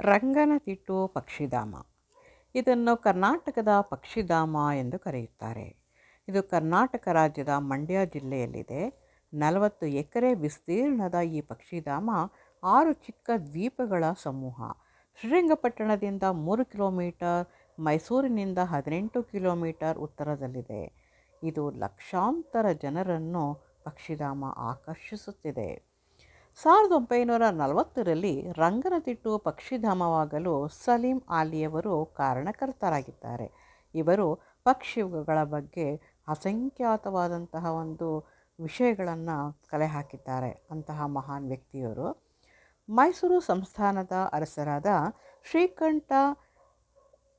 ರಂಗನತಿಟ್ಟು ಪಕ್ಷಿಧಾಮ. ಇದನ್ನು ಕರ್ನಾಟಕದ ಪಕ್ಷಿಧಾಮ ಎಂದು ಕರೆಯುತ್ತಾರೆ. ಇದು ಕರ್ನಾಟಕ ರಾಜ್ಯದ ಮಂಡ್ಯ ಜಿಲ್ಲೆಯಲ್ಲಿದೆ. ನಲವತ್ತು ಎಕರೆ ವಿಸ್ತೀರ್ಣದ ಈ ಪಕ್ಷಿಧಾಮ ಆರು ಚಿಕ್ಕ ದ್ವೀಪಗಳ ಸಮೂಹ. ಶ್ರೀರಂಗಪಟ್ಟಣದಿಂದ ಮೂರು ಕಿಲೋಮೀಟರ್, ಮೈಸೂರಿನಿಂದ ಹದಿನೆಂಟು ಕಿಲೋಮೀಟರ್ ಉತ್ತರದಲ್ಲಿದೆ. ಇದು ಲಕ್ಷಾಂತರ ಜನರನ್ನು ಪಕ್ಷಿಧಾಮ ಆಕರ್ಷಿಸುತ್ತಿದೆ. ಸಾವಿರದ ಒಂಬೈನೂರ ನಲವತ್ತರಲ್ಲಿ ರಂಗನತಿಟ್ಟು ಪಕ್ಷಿಧಾಮವಾಗಲು ಸಲೀಂ ಆಲಿಯವರು ಕಾರಣಕರ್ತರಾಗಿದ್ದಾರೆ. ಇವರು ಪಕ್ಷಿಗಳ ಬಗ್ಗೆ ಅಸಂಖ್ಯಾತವಾದಂತಹ ಒಂದು ವಿಷಯಗಳನ್ನು ಕಲೆ ಹಾಕಿದ್ದಾರೆ ಅಂತಹ ಮಹಾನ್ ವ್ಯಕ್ತಿಯವರು. ಮೈಸೂರು ಸಂಸ್ಥಾನದ ಅರಸರಾದ ಶ್ರೀಕಂಠ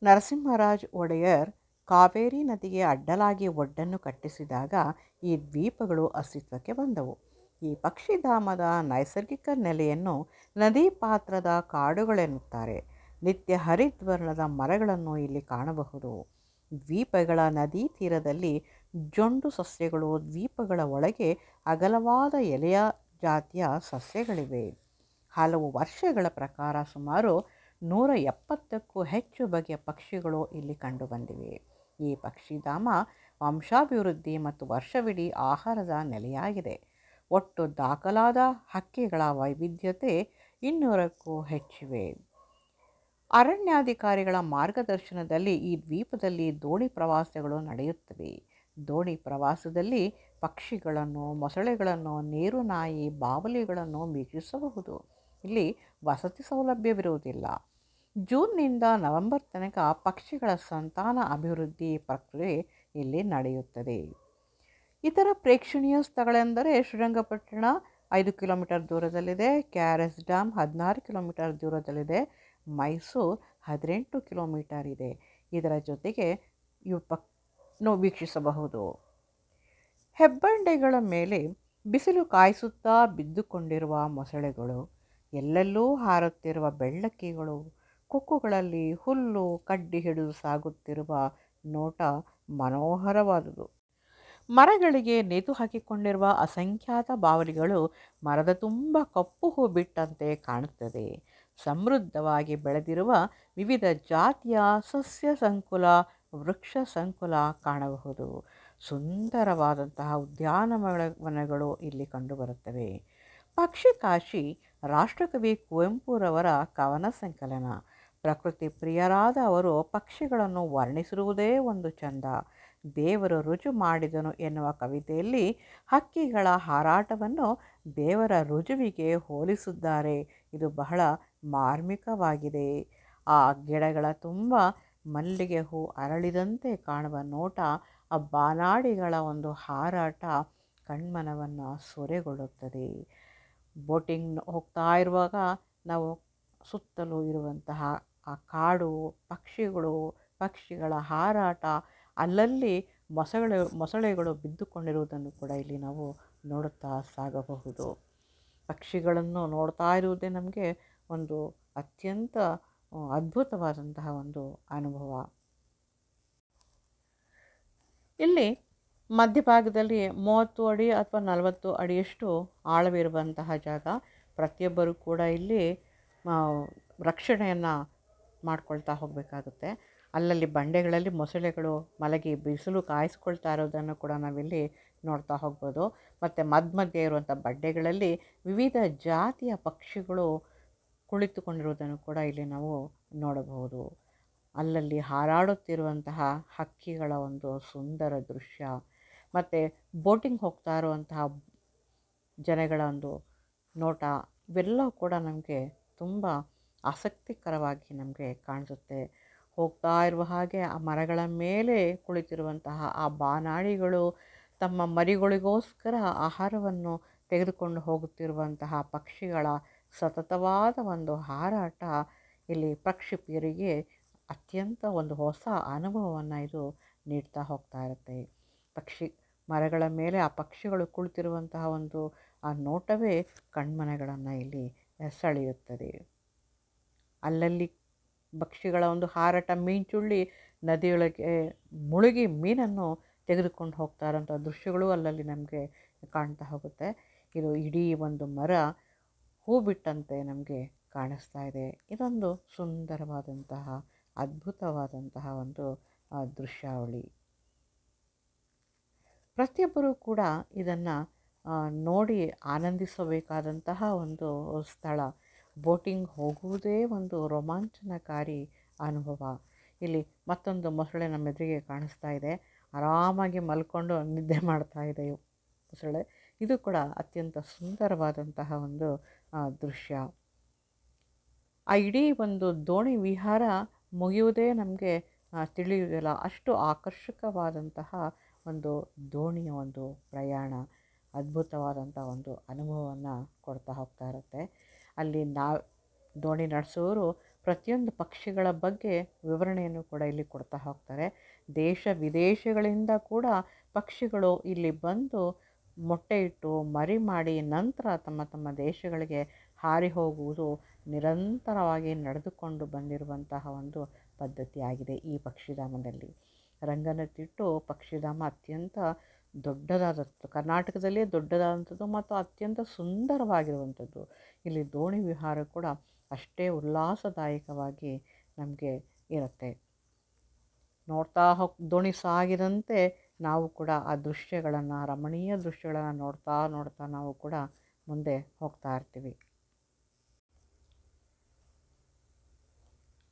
ನರಸಿಂಹರಾಜ್ ಒಡೆಯರ್ ಕಾವೇರಿ ನದಿಗೆ ಅಡ್ಡಲಾಗಿ ಒಡ್ಡನ್ನು ಕಟ್ಟಿಸಿದಾಗ ಈ ದ್ವೀಪಗಳು ಅಸ್ತಿತ್ವಕ್ಕೆ ಬಂದವು. ಈ ಪಕ್ಷಿಧಾಮದ ನೈಸರ್ಗಿಕ ನೆಲೆಯನ್ನು ನದಿ ಪಾತ್ರದ ಕಾಡುಗಳೆನ್ನುತ್ತಾರೆ. ನಿತ್ಯ ಹರಿದ್ವರ್ಣದ ಮರಗಳನ್ನು ಇಲ್ಲಿ ಕಾಣಬಹುದು. ದ್ವೀಪಗಳ ನದಿ ತೀರದಲ್ಲಿ ಜೊಂಡು ಸಸ್ಯಗಳು ದ್ವೀಪಗಳ ಒಳಗೆ ಅಗಲವಾದ ಎಲೆಯ ಜಾತಿಯ ಸಸ್ಯಗಳಿವೆ. ಹಲವು ವರ್ಷಗಳ ಪ್ರಕಾರ ಸುಮಾರು ನೂರ ಎಪ್ಪತ್ತಕ್ಕೂ ಹೆಚ್ಚು ಬಗೆಯ ಪಕ್ಷಿಗಳು ಇಲ್ಲಿ ಕಂಡುಬಂದಿವೆ. ಈ ಪಕ್ಷಿಧಾಮ ವಂಶಾಭಿವೃದ್ಧಿ ಮತ್ತು ವರ್ಷವಿಡೀ ಆಹಾರದ ನೆಲೆಯಾಗಿದೆ. ಒಟ್ಟು ದಾಖಲಾದ ಹಕ್ಕಿಗಳ ವೈವಿಧ್ಯತೆ ಇನ್ನೂರಕ್ಕೂ ಹೆಚ್ಚಿವೆ. ಅರಣ್ಯಾಧಿಕಾರಿಗಳ ಮಾರ್ಗದರ್ಶನದಲ್ಲಿ ಈ ದ್ವೀಪದಲ್ಲಿ ದೋಣಿ ಪ್ರವಾಸಗಳು ನಡೆಯುತ್ತವೆ. ದೋಣಿ ಪ್ರವಾಸದಲ್ಲಿ ಪಕ್ಷಿಗಳನ್ನು, ಮೊಸಳೆಗಳನ್ನು, ನೀರು ನಾಯಿ, ಬಾವಲಿಗಳನ್ನು ವೀಕ್ಷಿಸಬಹುದು. ಇಲ್ಲಿ ವಸತಿ ಸೌಲಭ್ಯವಿರುವುದಿಲ್ಲ. ಜೂನ್ನಿಂದ ನವೆಂಬರ್ ತನಕ ಪಕ್ಷಿಗಳ ಸಂತಾನ ಅಭಿವೃದ್ಧಿ ಪ್ರಕ್ರಿಯೆ ಇಲ್ಲಿ ನಡೆಯುತ್ತದೆ. ಇತರ ಪ್ರೇಕ್ಷಣೀಯ ಸ್ಥಳಗಳೆಂದರೆ ಶ್ರೀರಂಗಪಟ್ಟಣ ಐದು ಕಿಲೋಮೀಟರ್ ದೂರದಲ್ಲಿದೆ ಕೆ ಆರ್ ಎಸ್ ಡ್ಯಾಮ್ ಹದಿನಾರು ಕಿಲೋಮೀಟರ್ ದೂರದಲ್ಲಿದೆ, ಮೈಸೂರು ಹದಿನೆಂಟು ಕಿಲೋಮೀಟರ್ ಇದೆ. ಇದರ ಜೊತೆಗೆ ಇವು ಪಕ್ ವೀಕ್ಷಿಸಬಹುದು. ಹೆಬ್ಬಂಡೆಗಳ ಮೇಲೆ ಬಿಸಿಲು ಕಾಯಿಸುತ್ತಾ ಬಿದ್ದುಕೊಂಡಿರುವ ಮೊಸಳೆಗಳು, ಎಲ್ಲೆಲ್ಲೂ ಹಾರುತ್ತಿರುವ ಬೆಳ್ಳಕ್ಕಿಗಳು, ಕೊಕ್ಕುಗಳಲ್ಲಿ ಹುಲ್ಲು ಕಡ್ಡಿ ಹಿಡಿದು ಸಾಗುತ್ತಿರುವ ನೋಟ ಮನೋಹರವಾದುದು. ಮರಗಳಿಗೆ ನೇತು ಹಾಕಿಕೊಂಡಿರುವ ಅಸಂಖ್ಯಾತ ಬಾವಲಿಗಳು ಮರದ ತುಂಬ ಕಪ್ಪು ಹೂ ಬಿಟ್ಟಂತೆ ಕಾಣುತ್ತದೆ. ಸಮೃದ್ಧವಾಗಿ ಬೆಳೆದಿರುವ ವಿವಿಧ ಜಾತಿಯ ಸಸ್ಯ ಸಂಕುಲ, ವೃಕ್ಷ ಸಂಕುಲ ಕಾಣಬಹುದು. ಸುಂದರವಾದಂತಹ ಉದ್ಯಾನವನಗಳು ಇಲ್ಲಿ ಕಂಡುಬರುತ್ತವೆ. ಪಕ್ಷಿಕಾಶಿ ರಾಷ್ಟ್ರಕವಿ ಕುವೆಂಪುರವರ ಕವನ ಸಂಕಲನ. ಪ್ರಕೃತಿ ಪ್ರಿಯರಾದ ಅವರು ಪಕ್ಷಿಗಳನ್ನು ವರ್ಣಿಸಿರುವುದೇ ಒಂದು ಚಂದ. ದೇವರು ರುಜು ಮಾಡಿದನು ಎನ್ನುವ ಕವಿತೆಯಲ್ಲಿ ಹಕ್ಕಿಗಳ ಹಾರಾಟವನ್ನು ದೇವರ ರುಜುವಿಗೆ ಹೋಲಿಸಿದ್ದಾರೆ ಇದು ಬಹಳ ಮಾರ್ಮಿಕವಾಗಿದೆ. ಆ ಗಿಡಗಳ ತುಂಬ ಮಲ್ಲಿಗೆ ಹೂ ಅರಳಿದಂತೆ ಕಾಣುವ ನೋಟ, ಆ ಬಾನಾಡಿಗಳ ಒಂದು ಹಾರಾಟ ಕಣ್ಮನವನ್ನು ಸೊರೆಗೊಳ್ಳುತ್ತದೆ. ಬೋಟಿಂಗ್ ಹೋಗ್ತಾ ಇರುವಾಗ ನಾವು ಸುತ್ತಲೂ ಇರುವಂತಹ ಆ ಕಾಡು, ಪಕ್ಷಿಗಳು, ಪಕ್ಷಿಗಳ ಹಾರಾಟ ಅಲ್ಲಲ್ಲಿ ಮೊಸಳೆ, ಮೊಸಳೆಗಳು ಬಿದ್ದುಕೊಂಡಿರುವುದನ್ನು ಕೂಡ ಇಲ್ಲಿ ನಾವು ನೋಡುತ್ತಾ ಸಾಗಬಹುದು. ಪಕ್ಷಿಗಳನ್ನು ನೋಡ್ತಾ ಇರುವುದೇ ನಮಗೆ ಒಂದು ಅತ್ಯಂತ ಅದ್ಭುತವಾದಂತಹ ಒಂದು ಅನುಭವ. ಇಲ್ಲಿ ಮಧ್ಯಭಾಗದಲ್ಲಿ ಮೂವತ್ತು ಅಡಿ ಅಥವಾ ನಲವತ್ತು ಅಡಿಯಷ್ಟು ಆಳವಿರುವಂತಹ ಜಾಗ. ಪ್ರತಿಯೊಬ್ಬರೂ ಕೂಡ ಇಲ್ಲಿ ರಕ್ಷಣೆಯನ್ನು ಮಾಡ್ಕೊಳ್ತಾ ಹೋಗಬೇಕಾಗುತ್ತೆ. ಅಲ್ಲಲ್ಲಿ ಬಂಡೆಗಳಲ್ಲಿ ಮೊಸಳೆಗಳು ಮಲಗಿ ಬಿಸಿಲು ಕಾಯಿಸ್ಕೊಳ್ತಾ ಇರೋದನ್ನು ಕೂಡ ನಾವಿಲ್ಲಿ ನೋಡ್ತಾ ಹೋಗ್ಬೋದು. ಮತ್ತು ಮಧ್ಯ ಮಧ್ಯೆ ಇರುವಂಥ ಬಂಡೆಗಳಲ್ಲಿ ವಿವಿಧ ಜಾತಿಯ ಪಕ್ಷಿಗಳು ಕುಳಿತುಕೊಂಡಿರುವುದನ್ನು ಕೂಡ ಇಲ್ಲಿ ನಾವು ನೋಡಬಹುದು. ಅಲ್ಲಲ್ಲಿ ಹಾರಾಡುತ್ತಿರುವಂತಹ ಹಕ್ಕಿಗಳ ಒಂದು ಸುಂದರ ದೃಶ್ಯ. ಮತ್ತು ಬೋಟಿಂಗ್ ಹೋಗ್ತಾ ಇರುವಂತಹ ಜನಗಳ ಒಂದು ನೋಟ, ಇವೆಲ್ಲವೂ ಕೂಡ ನಮಗೆ ತುಂಬ ಆಸಕ್ತಿಕರವಾಗಿ ನಮಗೆ ಕಾಣಿಸುತ್ತೆ. ಹೋಗ್ತಾ ಇರುವ ಹಾಗೆ ಆ ಮರಗಳ ಮೇಲೆ ಕುಳಿತಿರುವಂತಹ ಆ ಬಾನಾಡಿಗಳು ತಮ್ಮ ಮರಿಗಳಿಗೋಸ್ಕರ ಆಹಾರವನ್ನು ತೆಗೆದುಕೊಂಡು ಹೋಗುತ್ತಿರುವಂತಹ ಪಕ್ಷಿಗಳ ಸತತವಾದ ಒಂದು ಹಾರಾಟ ಇಲ್ಲಿ ಪ್ರಕ್ಷಿಪಿಯರಿಗೆ ಅತ್ಯಂತ ಒಂದು ಹೊಸ ಅನುಭವವನ್ನು ಇದು ನೀಡ್ತಾ ಹೋಗ್ತಾ ಇರುತ್ತೆ. ಪಕ್ಷಿ ಮರಗಳ ಮೇಲೆ ಆ ಪಕ್ಷಿಗಳು ಕುಳಿತಿರುವಂತಹ ಒಂದು ಆ ನೋಟವೇ ಕಣ್ಮನೆಗಳನ್ನು ಇಲ್ಲಿ ಸೆಳೆಯುತ್ತದೆ. ಅಲ್ಲಲ್ಲಿ ಪಕ್ಷಿಗಳ ಒಂದು ಹಾರಾಟ, ಮೀನ್ಚುಳ್ಳಿ ನದಿಯೊಳಗೆ ಮುಳುಗಿ ಮೀನನ್ನು ತೆಗೆದುಕೊಂಡು ಹೋಗ್ತಾ ಇರೋಂಥ ದೃಶ್ಯಗಳು ಅಲ್ಲಲ್ಲಿ ನಮಗೆ ಕಾಣ್ತಾ ಹೋಗುತ್ತೆ. ಇದು ಇಡೀ ಒಂದು ಮರ ಹೂ ಬಿಟ್ಟಂತೆ ನಮಗೆ ಕಾಣಿಸ್ತಾ ಇದೆ. ಇದೊಂದು ಸುಂದರವಾದಂತಹ, ಅದ್ಭುತವಾದಂತಹ ಒಂದು ದೃಶ್ಯಾವಳಿ. ಪ್ರತಿಯೊಬ್ಬರೂ ಕೂಡ ಇದನ್ನು ನೋಡಿ ಆನಂದಿಸಬೇಕಾದಂತಹ ಒಂದು ಸ್ಥಳ. ಬೋಟಿಂಗ್ ಹೋಗುವುದೇ ಒಂದು ರೋಮಾಂಚನಕಾರಿ ಅನುಭವ. ಇಲ್ಲಿ ಮತ್ತೊಂದು ಮೊಸಳೆ ನಮ್ಮ ಎದುರಿಗೆ ಕಾಣಿಸ್ತಾ ಇದೆ. ಆರಾಮಾಗಿ ಮಲ್ಕೊಂಡು ನಿದ್ದೆ ಮಾಡ್ತಾ ಇದೆ ಮೊಸಳೆ. ಇದು ಕೂಡ ಅತ್ಯಂತ ಸುಂದರವಾದಂತಹ ಒಂದು ದೃಶ್ಯ. ಆ ಇಡೀ ಒಂದು ದೋಣಿ ವಿಹಾರ ಮುಗಿಯುವುದೇ ನಮಗೆ ತಿಳಿಯುವುದಿಲ್ಲ. ಅಷ್ಟು ಆಕರ್ಷಕವಾದಂತಹ ಒಂದು ದೋಣಿಯ ಒಂದು ಪ್ರಯಾಣ ಅದ್ಭುತವಾದಂಥ ಒಂದು ಅನುಭವವನ್ನು ಕೊಡ್ತಾ ಹೋಗ್ತಾ ಇರುತ್ತೆ. ಅಲ್ಲಿ ನಾವು ದೋಣಿ ನಡೆಸೋರು ಪ್ರತಿಯೊಂದು ಪಕ್ಷಿಗಳ ಬಗ್ಗೆ ವಿವರಣೆಯನ್ನು ಕೂಡ ಇಲ್ಲಿ ಕೊಡ್ತಾ ಹೋಗ್ತಾರೆ. ದೇಶ ವಿದೇಶಗಳಿಂದ ಕೂಡ ಪಕ್ಷಿಗಳು ಇಲ್ಲಿ ಬಂದು ಮೊಟ್ಟೆ ಇಟ್ಟು ಮರಿ ಮಾಡಿ ನಂತರ ತಮ್ಮ ತಮ್ಮ ದೇಶಗಳಿಗೆ ಹಾರಿ ಹೋಗುವುದು ನಿರಂತರವಾಗಿ ನಡೆದುಕೊಂಡು ಬಂದಿರುವಂತಹ ಒಂದು ಪದ್ಧತಿಯಾಗಿದೆ ಈ ಪಕ್ಷಿಧಾಮದಲ್ಲಿ. ರಂಗನತಿಟ್ಟು ಪಕ್ಷಿಧಾಮ ಅತ್ಯಂತ ದೊಡ್ಡದಾದದ್ದು ಕರ್ನಾಟಕದಲ್ಲೇ ದೊಡ್ಡದಾದಂಥದ್ದು ಮತ್ತು ಅತ್ಯಂತ ಸುಂದರವಾಗಿರುವಂಥದ್ದು. ಇಲ್ಲಿ ದೋಣಿ ವಿಹಾರ ಕೂಡ ಅಷ್ಟೇ ಉಲ್ಲಾಸದಾಯಕವಾಗಿ ನಮಗೆ ಇರುತ್ತೆ. ನೋಡ್ತಾ ಹೋಗ್ ದೋಣಿ ಸಾಗಿದಂತೆ ನಾವು ಕೂಡ ಆ ದೃಶ್ಯಗಳನ್ನು, ರಮಣೀಯ ದೃಶ್ಯಗಳನ್ನು ನೋಡ್ತಾ ನೋಡ್ತಾ ನಾವು ಕೂಡ ಮುಂದೆ ಹೋಗ್ತಾ ಇರ್ತೀವಿ.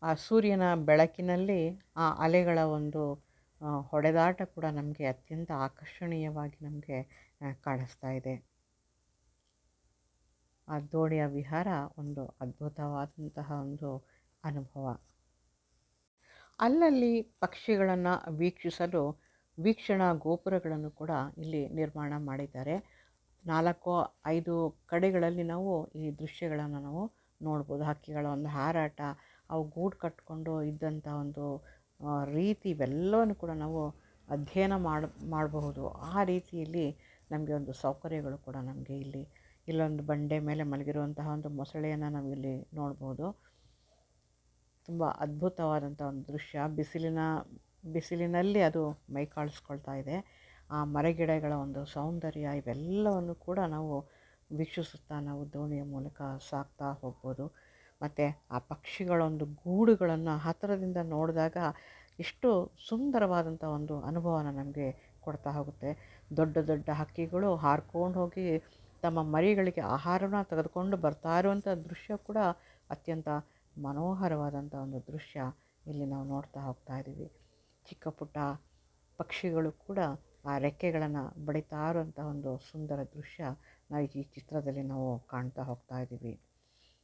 ಆ ಸೂರ್ಯನ ಬೆಳಕಿನಲ್ಲಿ ಆ ಅಲೆಗಳ ಒಂದು ಹೊಡೆದಾಟ ಕೂಡ ನಮಗೆ ಅತ್ಯಂತ ಆಕರ್ಷಣೀಯವಾಗಿ ನಮಗೆ ಕಾಣಿಸ್ತಾ ಇದೆ. ಆ ದೋಣಿಯ ವಿಹಾರ ಒಂದು ಅದ್ಭುತವಾದಂತಹ ಒಂದು ಅನುಭವ. ಅಲ್ಲಲ್ಲಿ ಪಕ್ಷಿಗಳನ್ನು ವೀಕ್ಷಿಸಲು ವೀಕ್ಷಣಾ ಗೋಪುರಗಳನ್ನು ಕೂಡ ಇಲ್ಲಿ ನಿರ್ಮಾಣ ಮಾಡಿದ್ದಾರೆ. ನಾಲ್ಕು, ಐದು ಕಡೆಗಳಲ್ಲಿ ನಾವು ಈ ದೃಶ್ಯಗಳನ್ನು ನಾವು ನೋಡ್ಬೋದು. ಹಕ್ಕಿಗಳ ಒಂದು ಹಾರಾಟ, ಅವು ಗೂಡು ಕಟ್ಕೊಂಡು ಇದ್ದಂಥ ಒಂದು ರೀತಿ ಇವೆಲ್ಲವನ್ನು ಕೂಡ ನಾವು ಅಧ್ಯಯನ ಮಾಡಿ, ಮಾಡಬಹುದು. ಆ ರೀತಿಯಲ್ಲಿ ನಮಗೆ ಒಂದು ಸೌಕರ್ಯಗಳು ಕೂಡ ನಮಗೆ ಇಲ್ಲಿ, ಇಲ್ಲೊಂದು ಬಂಡೆ ಮೇಲೆ ಮಲಗಿರುವಂತಹ ಒಂದು ಮೊಸಳೆಯನ್ನು ನಾವಿಲ್ಲಿ ನೋಡ್ಬೋದು. ತುಂಬ ಅದ್ಭುತವಾದಂಥ ಒಂದು ದೃಶ್ಯ. ಬಿಸಿಲಿನ, ಬಿಸಿಲಿನಲ್ಲಿ ಅದು ಮೈ ಕಾಣಿಸ್ಕೊಳ್ತಾ ಇದೆ. ಆ ಮರಗಿಡಗಳ ಒಂದು ಸೌಂದರ್ಯ ಇವೆಲ್ಲವನ್ನು ಕೂಡ ನಾವು ವೀಕ್ಷಿಸುತ್ತಾ ನಾವು ದೋಣಿಯ ಮೂಲಕ ಸಾಗ್ತಾ ಹೋಗ್ಬೋದು. ಮತ್ತು ಆ ಪಕ್ಷಿಗಳೊಂದು ಗೂಡುಗಳನ್ನು ಹತ್ತಿರದಿಂದ ನೋಡಿದಾಗ ಎಷ್ಟು ಸುಂದರವಾದಂಥ ಒಂದು ಅನುಭವನ ನಮಗೆ ಕೊಡ್ತಾ ಹೋಗುತ್ತೆ. ದೊಡ್ಡ ದೊಡ್ಡ ಹಕ್ಕಿಗಳು ಹಾರ್ಕೊಂಡು ಹೋಗಿ ತಮ್ಮ ಮರಿಗಳಿಗೆ ಆಹಾರನ ತೆಗೆದುಕೊಂಡು ಬರ್ತಾ ಇರುವಂಥ ದೃಶ್ಯ ಕೂಡ ಅತ್ಯಂತ ಮನೋಹರವಾದಂಥ ಒಂದು ದೃಶ್ಯ ಇಲ್ಲಿ ನಾವು ನೋಡ್ತಾ ಹೋಗ್ತಾ ಇದ್ದೀವಿ. ಚಿಕ್ಕ ಪುಟ್ಟ ಪಕ್ಷಿಗಳು ಕೂಡ ಆ ರೆಕ್ಕೆಗಳನ್ನು ಬಡಿತಾ ಇರುವಂಥ ಒಂದು ಸುಂದರ ದೃಶ್ಯ ನಾವು ಈ ಚಿತ್ರದಲ್ಲಿ ನಾವು ಕಾಣ್ತಾ ಹೋಗ್ತಾ ಇದ್ದೀವಿ.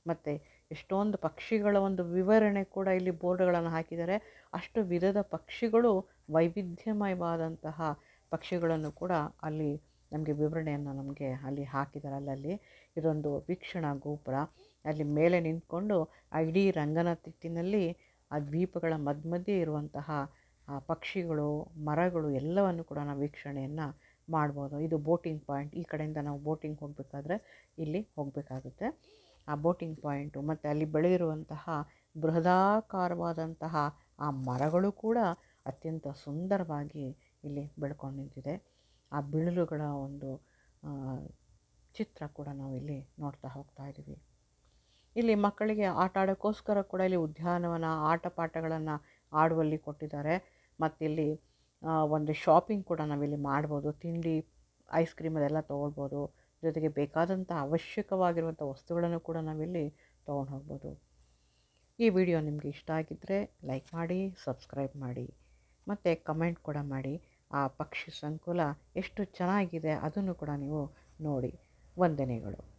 ಮತ್ತು ಎಷ್ಟೊಂದು ಪಕ್ಷಿಗಳ ಒಂದು ವಿವರಣೆ ಕೂಡ ಇಲ್ಲಿ ಬೋರ್ಡ್ಗಳನ್ನು ಹಾಕಿದ್ದಾರೆ. ಅಷ್ಟು ವಿಧದ ಪಕ್ಷಿಗಳು ವೈವಿಧ್ಯಮಯವಾದಂತಹ ಪಕ್ಷಿಗಳನ್ನು ಕೂಡ ಅಲ್ಲಿ ನಮಗೆ ವಿವರಣೆಯನ್ನು ನಮಗೆ ಅಲ್ಲಿ ಹಾಕಿದ್ದಾರೆ. ಅಲ್ಲಲ್ಲಿ ಇದೊಂದು ವೀಕ್ಷಣಾ ಗೋಪುರ. ಅಲ್ಲಿ ಮೇಲೆ ನಿಂತ್ಕೊಂಡು ಆ ಇಡೀ ರಂಗನತಿಟ್ಟಿನಲ್ಲಿ ಆ ದ್ವೀಪಗಳ ಮಧ್ಯೆ ಇರುವಂತಹ ಆ ಪಕ್ಷಿಗಳು, ಮರಗಳು ಎಲ್ಲವನ್ನು ಕೂಡ ನಾವು ವೀಕ್ಷಣೆಯನ್ನು ಮಾಡ್ಬೋದು. ಇದು ಬೋಟಿಂಗ್ ಪಾಯಿಂಟ್. ಈ ಕಡೆಯಿಂದ ನಾವು ಬೋಟಿಂಗ್ ಹೋಗಬೇಕಾದ್ರೆ ಇಲ್ಲಿ ಹೋಗಬೇಕಾಗುತ್ತೆ. ಆ ಬೋಟಿಂಗ್ ಪಾಯಿಂಟು ಮತ್ತು ಅಲ್ಲಿ ಬೆಳೆದಿರುವಂತಹ ಬೃಹದಾಕಾರವಾದಂತಹ ಆ ಮರಗಳು ಕೂಡ ಅತ್ಯಂತ ಸುಂದರವಾಗಿ ಇಲ್ಲಿ ಬೆಳ್ಕೊಂಡು ನಿಂತಿದೆ. ಆ ಬಿಳಿಲುಗಳ ಒಂದು ಚಿತ್ರ ಕೂಡ ನಾವು ಇಲ್ಲಿ ನೋಡ್ತಾ ಹೋಗ್ತಾ ಇದ್ದೀವಿ. ಇಲ್ಲಿ ಮಕ್ಕಳಿಗೆ ಆಟ ಆಡೋಕ್ಕೋಸ್ಕರ ಕೂಡ ಇಲ್ಲಿ ಉದ್ಯಾನವನ ಆಟ ಪಾಠಗಳನ್ನು ಆಡುವಲ್ಲಿ ಕೊಟ್ಟಿದ್ದಾರೆ. ಮತ್ತಿಲ್ಲಿ ಒಂದು ಶಾಪಿಂಗ್ ಕೂಡ ನಾವಿಲ್ಲಿ ಮಾಡ್ಬೋದು. ತಿಂಡಿ, ಐಸ್ ಕ್ರೀಮ್ ಅದೆಲ್ಲ ತೊಗೊಳ್ಬೋದು. ಜೊತೆಗೆ ಬೇಕಾದಂಥ ಅವಶ್ಯಕವಾಗಿರುವಂಥ ವಸ್ತುಗಳನ್ನು ಕೂಡ ನಾವಿಲ್ಲಿ ತೊಗೊಂಡು ಹೋಗ್ಬೋದು. ಈ ವಿಡಿಯೋ ನಿಮಗೆ ಇಷ್ಟ ಆಗಿದ್ದರೆ ಲೈಕ್ ಮಾಡಿ, ಸಬ್ಸ್ಕ್ರೈಬ್ ಮಾಡಿ, ಮತ್ತು ಕಮೆಂಟ್ ಕೂಡ ಮಾಡಿ. ಆ ಪಕ್ಷಿ ಸಂಕುಲ ಎಷ್ಟು ಚೆನ್ನಾಗಿದೆ ಅದನ್ನು ಕೂಡ ನೀವು ನೋಡಿ. ವಂದನೆಗಳು.